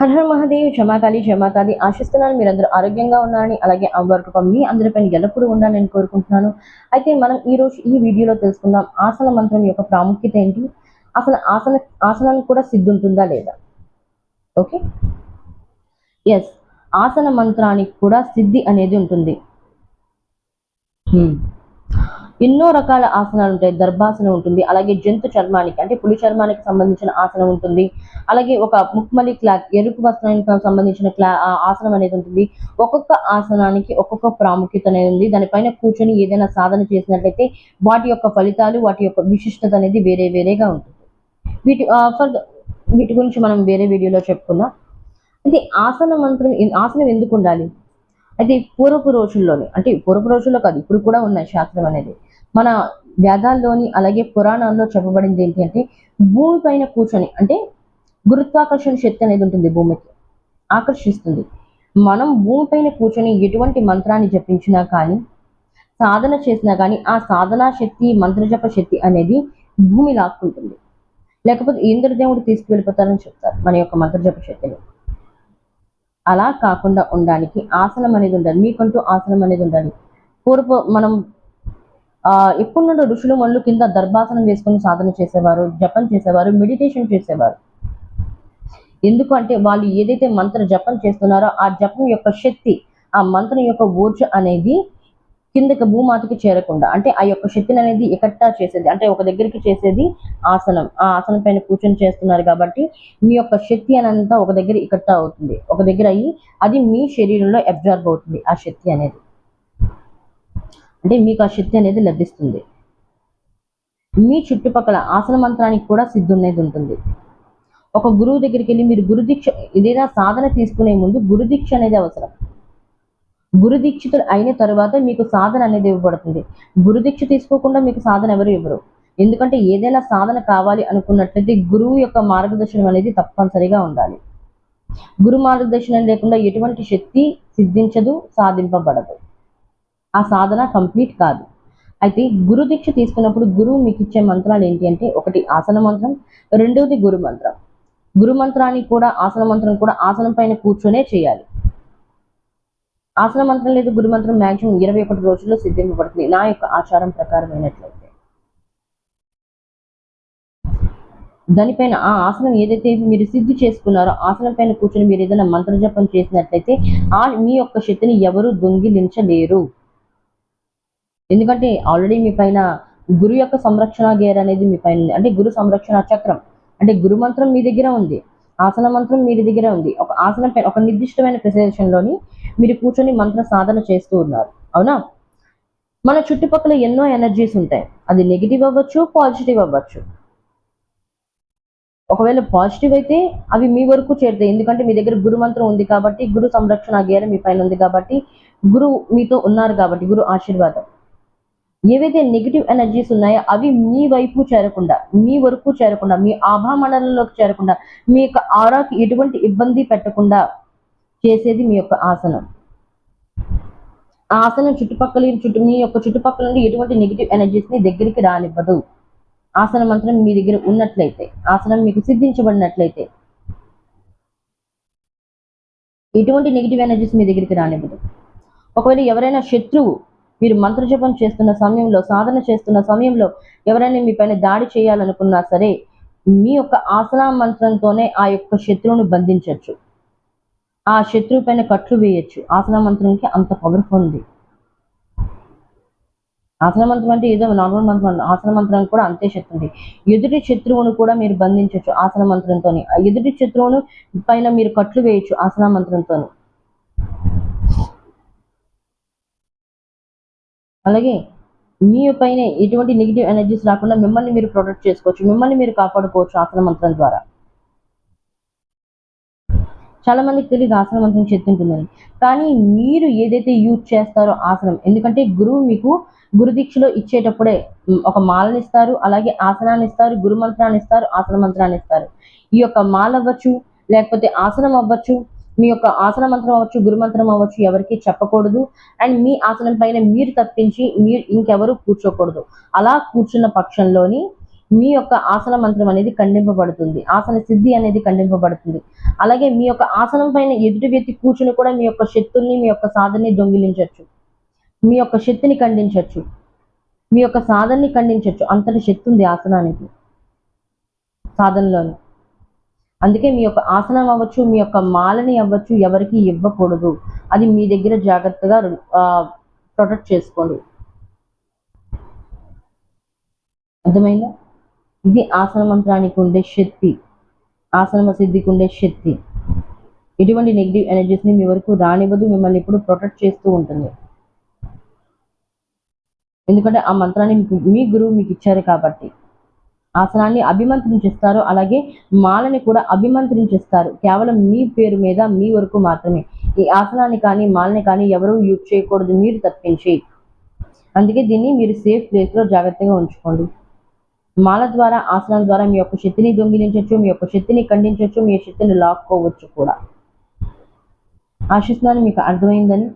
హర హర మహాదేవ్ క్షమాకాళి క్షమాకాళి. ఆశిస్తున్నాను మీరందరూ ఆరోగ్యంగా ఉన్నారని అలాగే అమ్మవారి మీ అందరిపైన ఎల్లప్పుడూ ఉండాలని నేను కోరుకుంటున్నాను. అయితే మనం ఈరోజు ఈ వీడియోలో తెలుసుకుందాం ఆసన మంత్రం యొక్క ప్రాముఖ్యత ఏంటి? అసలు ఆసన ఆసనానికి కూడా సిద్ధి ఉంటుందా లేదా? ఓకే? ఎస్ ఆసన మంత్రానికి కూడా సిద్ధి అనేది ఉంటుంది. Hmm. ఎన్నో రకాల ఆసనాలు ఉంటాయి. దర్భాసనం ఉంటుంది. అలాగే జంతు చర్మానికి అంటే పులి చర్మానికి సంబంధించిన ఆసనం ఉంటుంది. అలాగే ఒక ముక్మలి క్లాక్ ఎరుపు వస్త్రానికి సంబంధించిన క్లా ఆసనం అనేది ఉంటుంది. ఒక్కొక్క ఆసనానికి ఒక్కొక్క ప్రాముఖ్యత అనేది ఉంది. దానిపైన కూర్చొని ఏదైనా సాధన చేసినట్లయితే వాటి యొక్క ఫలితాలు వాటి యొక్క విశిష్టత అనేది వేరే వేరేగా ఉంటుంది. వీటి ఫర్ వీటి గురించి మనం వేరే వీడియోలో చెప్పుకుందాం. అయితే ఆసన మంత్రం ఆసనం ఎందుకు ఉండాలి? అయితే పూర్వపు రోజుల్లోనే అంటే పూర్వపు రోజుల్లో కాదు ఇప్పుడు కూడా ఉన్నాయి శాస్త్రం అనేది. మన వేదాల్లోని అలాగే పురాణాల్లో చెప్పబడింది ఏంటి అంటే భూమి పైన కూర్చొని అంటే గురుత్వాకర్షణ శక్తి అనేది ఉంటుంది భూమికి ఆకర్షిస్తుంది. మనం భూమి పైన కూర్చొని ఎటువంటి మంత్రాన్ని జపించినా కానీ సాధన చేసినా కానీ ఆ సాధనా శక్తి మంత్రజప శక్తి అనేది భూమి లాక్కుంటుంది. లేకపోతే ఇంద్రదేవుడు తీసుకువెళ్ళిపోతారని చెప్తారు మన యొక్క మంత్రజప శక్తిని. అలా కాకుండా ఉండడానికి ఆసనం అనేది ఉండాలి. మీకంటూ ఆసనం అనేది ఉండాలి. పూర్వ మనం ఆ ఎప్పుడు ఋషులు మళ్ళు కింద దర్భాసనం వేసుకొని సాధన చేసేవారు జపం చేసేవారు మెడిటేషన్ చేసేవారు. ఎందుకంటే వాళ్ళు ఏదైతే మంత్ర జపం చేస్తున్నారో ఆ జపం యొక్క శక్తి ఆ మంత్రం యొక్క ఊర్జ అనేది కిందకి భూమాతకి చేరకుండా అంటే ఆ యొక్క శక్తిని అనేది ఎకట్టా చేసేది అంటే ఒక దగ్గరికి చేసేది ఆసనం. ఆ ఆసనం పైన కూర్చొని చేస్తున్నారు కాబట్టి మీ యొక్క శక్తి అనంతా ఒక దగ్గర ఇకట్టా అవుతుంది. ఒక దగ్గర అయ్యి అది మీ శరీరంలో అబ్జార్బ్ అవుతుంది ఆ శక్తి అనేది. అంటే మీకు ఆ శక్తి అనేది లభిస్తుంది. మీ చుట్టుపక్కల ఆసన మంత్రానికి కూడా సిద్ధి అనేది ఉంటుంది. ఒక గురువు దగ్గరికి వెళ్ళి మీరు గురుదీక్ష ఏదైనా సాధన తీసుకునే ముందు గురుదీక్ష అనేది అవసరం. గురుదీక్షితులు అయిన తర్వాత మీకు సాధన అనేది ఇవ్వబడుతుంది. గురుదీక్ష తీసుకోకుండా మీకు సాధన ఎవరు ఇవ్వరు. ఎందుకంటే ఏదైనా సాధన కావాలి అనుకున్నట్లయితే గురువు యొక్క మార్గదర్శనం అనేది తప్పనిసరిగా ఉండాలి. గురు మార్గదర్శనం లేకుండా ఎటువంటి శక్తి సిద్ధించదు సాధింపబడదు. ఆ సాధన కంప్లీట్ కాదు. అయితే గురు దీక్ష తీసుకున్నప్పుడు గురువు మీకు ఇచ్చే మంత్రాలు ఏంటి అంటే ఒకటి ఆసన మంత్రం రెండవది గురు మంత్రం. గురు మంత్రానికి కూడా ఆసన మంత్రం కూడా ఆసనం పైన కూర్చొనే చేయాలి. ఆసన మంత్రం లేదు గురు మంత్రం మ్యాక్సిమం ఇరవై ఒకటి రోజుల్లో సిద్ధింపబడుతుంది. నా యొక్క ఆచారం ప్రకారమైనట్లయితే దానిపైన ఆ ఆసనం ఏదైతే మీరు సిద్ధి చేసుకున్నారో ఆసనం పైన కూర్చొని మీరు ఏదైనా మంత్రజపం చేసినట్లయితే ఆ మీ యొక్క శక్తిని ఎవరు దొంగిలించలేరు. ఎందుకంటే ఆల్రెడీ మీ పైన గురు యొక్క సంరక్షణ గేర్ అనేది మీ పైన ఉంది. అంటే గురు సంరక్షణ చక్రం. అంటే గురు మంత్రం మీ దగ్గర ఉంది. ఆసన మంత్రం మీ దగ్గర ఉంది. ఒక ఆసనం పైన ఒక నిర్దిష్టమైన ప్రదేశంలోని మీరు కూర్చొని మంత్ర సాధన చేస్తూ ఉన్నారు. అవునా? మన చుట్టుపక్కల ఎన్నో ఎనర్జీస్ ఉంటాయి. అది నెగిటివ్ అవ్వచ్చు పాజిటివ్ అవ్వచ్చు. ఒకవేళ పాజిటివ్ అయితే అవి మీ వరకు చేరుతాయి. ఎందుకంటే మీ దగ్గర గురు మంత్రం ఉంది కాబట్టి గురు సంరక్షణ గేర మీ పైన ఉంది కాబట్టి గురు మీతో ఉన్నారు కాబట్టి గురు ఆశీర్వాదం. ఏవైతే నెగిటివ్ ఎనర్జీస్ ఉన్నాయో అవి మీ వైపు చేరకుండా మీ వరకు చేరకుండా మీ ఆభామండలంలోకి చేరకుండా మీ యొక్క ఆరాకి ఎటువంటి ఇబ్బంది పెట్టకుండా చేసేది మీ యొక్క ఆసనం. ఆ ఆసనం చుట్టుపక్కల చుట్టూ మీ యొక్క చుట్టుపక్కల నుండి ఎటువంటి నెగిటివ్ ఎనర్జీస్ని దగ్గరికి రానివ్వదు. ఆసన మంత్రం మీ దగ్గర ఉన్నట్లయితే ఆసనం మీకు సిద్ధించబడినట్లయితే ఎటువంటి నెగిటివ్ ఎనర్జీస్ మీ దగ్గరికి రానివ్వదు. ఒకవేళ ఎవరైనా శత్రువు మీరు మంత్రజపం చేస్తున్న సమయంలో సాధన చేస్తున్న సమయంలో ఎవరైనా మీ పైన దాడి చేయాలనుకున్నా సరే మీ యొక్క ఆసనా మంత్రంతోనే ఆ యొక్క శత్రువును బంధించవచ్చు ఆ శత్రువు పైన కట్లు వేయచ్చు. ఆసన మంత్రంకి అంత పవర్ఫుల్ ఉంది. ఆసన మంత్రం అంటే ఏదో నార్మల్ మంత్రం ఆసన మంత్రం కూడా అంతే శక్తి ఉంది ఎదుటి శత్రువును కూడా మీరు బంధించవచ్చు ఆసన మంత్రంతో ఎదుటి శత్రువును పైన మీరు కట్లు వేయచ్చు ఆసన మంత్రంతో అలాగే మీ పైన ఎటువంటి నెగిటివ్ ఎనర్జీస్ రాకుండా మిమ్మల్ని మీరు ప్రొటెక్ట్ చేసుకోవచ్చు మిమ్మల్ని మీరు కాపాడుకోవచ్చు ఆసన మంత్రం ద్వారా. చాలా మందికి తెలియదు ఆసన మంత్రం శక్తి ఉంటుందని కానీ మీరు ఏదైతే యూజ్ చేస్తారో ఆసనం ఎందుకంటే గురువు మీకు గురు దీక్షలో ఇచ్చేటప్పుడే ఒక మాలని ఇస్తారు అలాగే ఆసనాన్ని ఇస్తారు గురు మంత్రాన్ని ఇస్తారు ఆసన మంత్రాన్ని ఇస్తారు. ఈ యొక్క మాల అవ్వచ్చు లేకపోతే ఆసనం అవ్వచ్చు మీ యొక్క ఆసన మంత్రం అవ్వచ్చు గురు మంత్రం అవ్వచ్చు ఎవరికి చెప్పకూడదు. అండ్ మీ ఆసనం పైన మీరు తప్పించి మీరు ఇంకెవరు కూర్చోకూడదు. అలా కూర్చున్న పక్షంలోని మీ యొక్క ఆసన మంత్రం అనేది ఖండింపబడుతుంది. ఆసన సిద్ధి అనేది ఖండింపబడుతుంది. అలాగే మీ యొక్క ఆసనం పైన ఎదుటి వ్యక్తి కూర్చుని కూడా మీ యొక్క శక్తుల్ని మీ యొక్క సాధనని దొంగిలించవచ్చు మీ యొక్క శక్తిని ఖండించవచ్చు మీ యొక్క సాధనని ఖండించవచ్చు అంతటి శక్తి ఉంది ఆసనానికి. సాధనలోని. అందుకే మీ యొక్క ఆసనం అవ్వచ్చు మీ యొక్క మాలని అవ్వచ్చు ఎవరికి ఇవ్వకూడదు. అది మీ దగ్గర జాగ్రత్తగా ప్రొటెక్ట్ చేసుకోండి. అర్థమైందా? ఇది ఆసన మంత్రానికి ఉండే శక్తి. ఆసన సిద్ధికి ఉండే శక్తి. ఎటువంటి నెగిటివ్ ఎనర్జీస్ని మీ వరకు రానివ్వదు మిమ్మల్ని ఇప్పుడు ప్రొటెక్ట్ చేస్తూ ఉంటుంది. ఎందుకంటే ఆ మంత్రాన్ని మీకు మీ గురువు మీకు ఇచ్చారు కాబట్టి. ఆసనాన్ని అభిమంత్రించిస్తారు అలాగే మాలని కూడా అభిమంత్రించిస్తారు. కేవలం మీ పేరు మీద మీ వరకు మాత్రమే. ఈ ఆసనాన్ని కానీ మాలని కానీ ఎవరూ యూజ్ చేయకూడదు. మీరు తప్పించి. అందుకే దీన్ని మీరు సేఫ్ ప్లేస్లో జాగ్రత్తగా ఉంచుకోండి. మాల ద్వారా ఆసనాల ద్వారా మీ యొక్క శక్తిని దొంగిలించవచ్చు మీ యొక్క శక్తిని ఖండించవచ్చు మీ శక్తిని లాక్కోవచ్చు కూడా. ఆశిస్తున్నాను మీకు అర్థమైందని.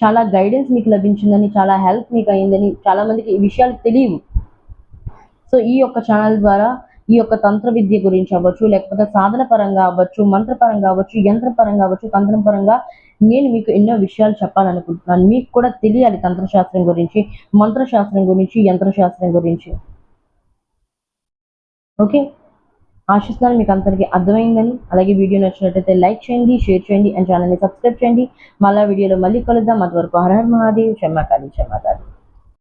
చాలా గైడెన్స్ మీకు లభించిందని చాలా హెల్ప్ మీకు అయిందని. చాలామందికి ఈ విషయాలు తెలియవు. సో ఈ యొక్క ఛానల్ ద్వారా ఈ యొక్క తంత్ర విద్య గురించి అవ్వచ్చు లేకపోతే సాధన పరంగా అవ్వచ్చు మంత్రపరంగా అవ్వచ్చు యంత్రపరంగా అవ్వచ్చు తంత్రం పరంగా నేను మీకు ఎన్నో విషయాలు చెప్పాలనుకుంటున్నాను. మీకు కూడా తెలియాలి తంత్రశాస్త్రం గురించి మంత్రశాస్త్రం గురించి యంత్రశాస్త్రం గురించి. ఓకే? ఆశిస్తున్నాను మీకు అందరికీ అర్థమైందని. అలాగే వీడియో నచ్చినట్లయితే లైక్ చేయండి షేర్ చేయండి అండ్ ఛానల్ని సబ్స్క్రైబ్ చేయండి. మళ్ళీ వీడియోలో మళ్ళీ కలుద్దాం. అంతవరకు హర హర మహాదేవ్ క్షమాకాళి క్షమాకాళి.